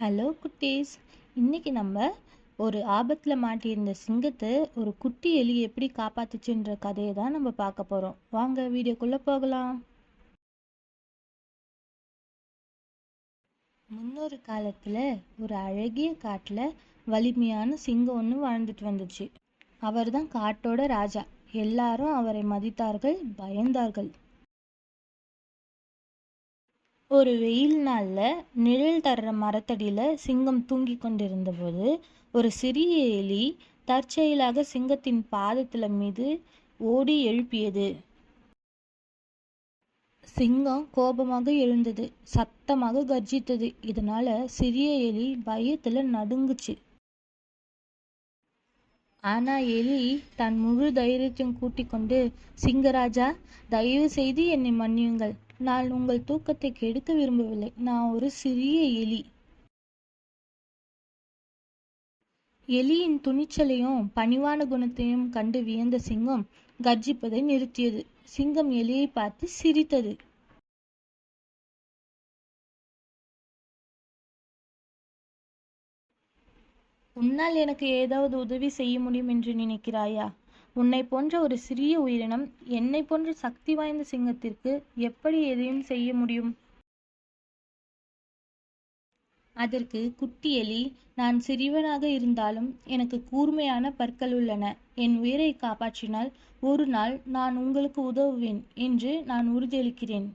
Hello குட்டீஸ். இன்றைக்கி நம்ம ஒரு ஆபத்தில் மாட்டியிருந்த சிங்கத்தை ஒரு குட்டி எலி எப்படி காப்பாத்துச்சுன்ற கதையை தான் நம்ம பார்க்க போகிறோம் வாங்க வீடியோக்குள்ளே போகலாம். முன்னொரு காலத்தில் ஒரு அழகிய காட்டில் வலிமையான சிங்கம் ஒன்று வாழ்ந்துட்டு வந்துச்சு. அவர் தான் காட்டோட ராஜா. எல்லாரும் அவரை மதித்தார்கள் பயந்தார்கள். ஒரு வெயில் நாளில் நிழல் தர்ற மரத்தடியில் சிங்கம் தூங்கி கொண்டிருந்தபோது ஒரு சிறிய எலி தற்செயலாக சிங்கத்தின் பாதத்தில் மீது ஓடி எழுப்பியது. சிங்கம் கோபமாக எழுந்தது சத்தமாக கர்ஜித்தது. இதனால சிறிய எலி பயத்துல நடுங்குச்சு. ஆனா எலி தன் முழு தைரியத்தையும் கூட்டிக் கொண்டு சிங்கராஜா தயவு செய்து என்னை மன்னியுங்கள். நான் உங்கள் தூக்கத்தை கெடுக்க விரும்பவில்லை. நான் ஒரு சிறிய எலி. எலியின் துணிச்சலையும் பணிவான குணத்தையும் கண்டு வியந்த சிங்கம் கர்ஜிப்பதை நிறுத்தியது. சிங்கம் எலியை பார்த்து சிரித்தது. உன்னால் எனக்கு ஏதாவது உதவி செய்ய முடியும் என்று நினைக்கிறாயா? உன்னை போன்ற ஒரு சிறிய உயிரினம் என்னை போன்ற சக்தி வாய்ந்த சிங்கத்திற்கு எப்படி எதையும் செய்ய முடியும்? அதற்கு குட்டி எலி நான் சிறியவனாக இருந்தாலும் எனக்கு கூர்மையான பற்கள் உள்ளன. என் உயிரை காப்பாற்றினால் ஒரு நாள் நான் உங்களுக்கு உதவுவேன் என்று நான் உறுதியளிக்கிறேன்.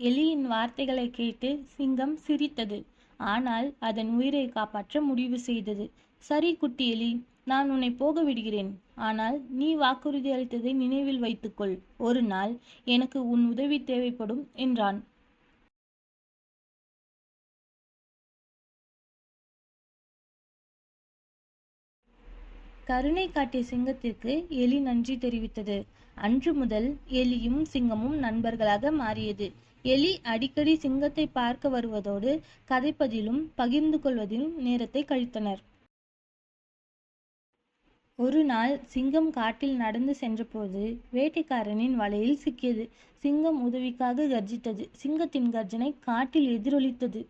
எலியின் வார்த்தைகளை கேட்டு சிங்கம் சிரித்தது. ஆனால் அதன் உயிரை காப்பாற்ற முடிவு செய்தது. சரி குட்டி எலி நான் உன்னை போக விடுகிறேன். ஆனால் நீ வாக்குறுதி அளித்ததை நினைவில் வைத்துக்கொள். ஒரு நாள் எனக்கு உன் உதவி தேவைப்படும் என்றான். கருணை காட்டிய சிங்கத்திற்கு எலி நன்றி தெரிவித்தது. அன்று முதல் எலியும் சிங்கமும் நண்பர்களாக மாறியது. எலி அடிக்கடி சிங்கத்தை பார்க்க வருவதோடு கதைப்பதிலும் பகிர்ந்து கொள்வதிலும் நேரத்தை கழித்தனர். ஒரு நாள் சிங்கம் காட்டில் நடந்து சென்றபோது வேட்டைக்காரனின் வலையில் சிக்கியது. சிங்கம் உதவிக்காக கர்ஜித்தது. சிங்கத்தின் கர்ஜனை காட்டில் எதிரொலித்தது.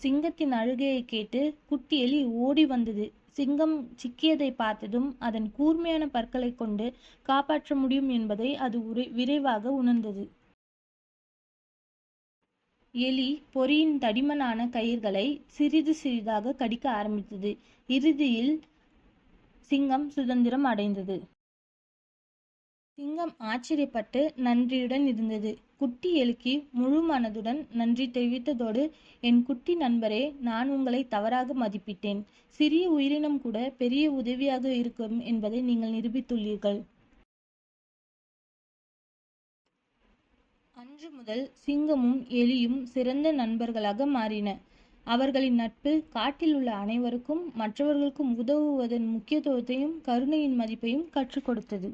சிங்கத்தின் அழுகையை கேட்டு குட்டி எலி ஓடி வந்தது. சிங்கம் சிக்கியதை பார்த்ததும் அதன் கூர்மையான பற்களை கொண்டு காப்பாற்ற முடியும் என்பதை அது விரைவாக உணர்ந்தது. எலி பொறியின் தடிமனான கயிர்களை சிறிது சிறிதாக கடிக்க ஆரம்பித்தது. இறுதியில் சிங்கம் சுதந்திரம் அடைந்தது. சிங்கம் ஆச்சரியப்பட்டு நன்றியுடன் இருந்தது. குட்டி எலிக்கு முழு மனதுடன் நன்றி தெரிவித்ததோடு என் குட்டி நண்பரே நான் உங்களை தவறாக மதிப்பிட்டேன். சிறிய உயிரினம் கூட பெரிய உதவியாக இருக்கும் என்பதை நீங்கள் நிரூபித்துள்ளீர்கள். அன்று முதல் சிங்கமும் எலியும் சிறந்த நண்பர்களாக மாறின. அவர்களின் நட்பு காட்டில் உள்ள அனைவருக்கும் மற்றவர்களுக்கும் உதவுவதன் முக்கியத்துவத்தையும் கருணையின் மதிப்பையும் கற்றுக் கொடுத்தது.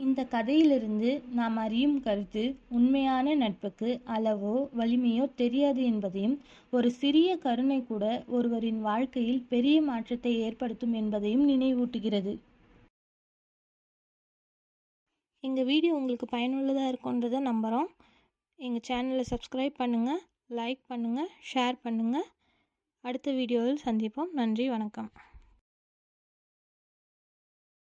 இந்த கதையிலிருந்து நாம் அறியும் கருத்து உண்மையான நட்புக்கு அளவோ வலிமையோ தெரியாது என்பதையும் ஒரு சிறிய கருணை கூட ஒருவரின் வாழ்க்கையில் பெரிய மாற்றத்தை ஏற்படுத்தும் என்பதையும் நினைவூட்டுகிறது. எங்கள் வீடியோ உங்களுக்கு பயனுள்ளதாக இருக்குன்றதை நம்புகிறோம் எங்கள் சேனலை சப்ஸ்கிரைப் பண்ணுங்கள் லைக் பண்ணுங்கள் ஷேர் பண்ணுங்கள் அடுத்த வீடியோவில் சந்திப்போம். நன்றி வணக்கம்.